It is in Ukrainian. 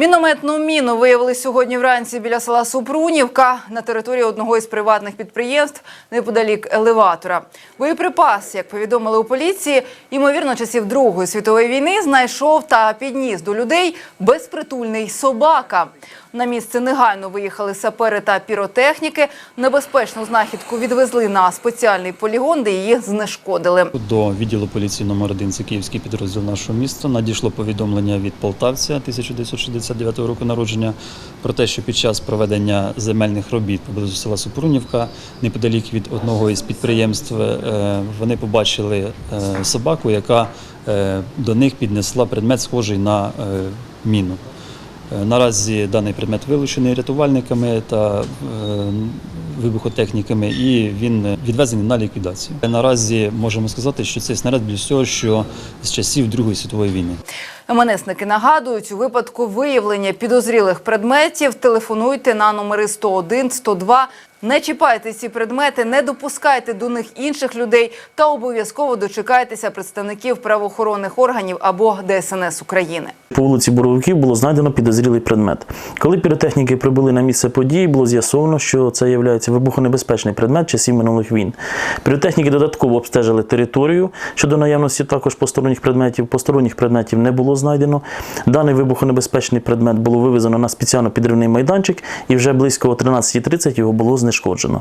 Мінометну міну виявили сьогодні вранці біля села Супрунівка на території одного із приватних підприємств неподалік елеватора. Боєприпас, як повідомили у поліції, ймовірно, часів Другої світової війни знайшов та підніс до людей безпритульний собака. На місце негайно виїхали сапери та піротехніки. Небезпечну знахідку відвезли на спеціальний полігон, де її знешкодили. До відділу поліції номер 1 це київський підрозділ нашого міста. Надійшло повідомлення від полтавця 1969 року народження про те, що під час проведення земельних робіт поблизу села Супрунівка, неподалік від одного із підприємств, е, вони побачили е, собаку, яка е, до них піднесла предмет, схожий на міну. Наразі даний предмет вилучений рятувальниками та вибухотехніками, і він відвезений на ліквідацію. Наразі можемо сказати, що цей снаряд більш всього, що з часів Другої світової війни. МНСники нагадують, у випадку виявлення підозрілих предметів телефонуйте на номери 101, 102. Не чіпайте ці предмети, не допускайте до них інших людей та обов'язково дочекайтеся представників правоохоронних органів або ДСНС України. По вулиці Боровиків було знайдено підозрілий предмет. Коли піротехніки прибули на місце події, було з'ясовано, що це є вибухонебезпечний предмет часів минулих війн. Піротехніки додатково обстежили територію щодо наявності також посторонніх предметів. Посторонніх предметів не було знайдено. Даний вибухонебезпечний предмет було вивезено на спеціально підривний майданчик, і вже близько о 13.30 його було знешкоджено.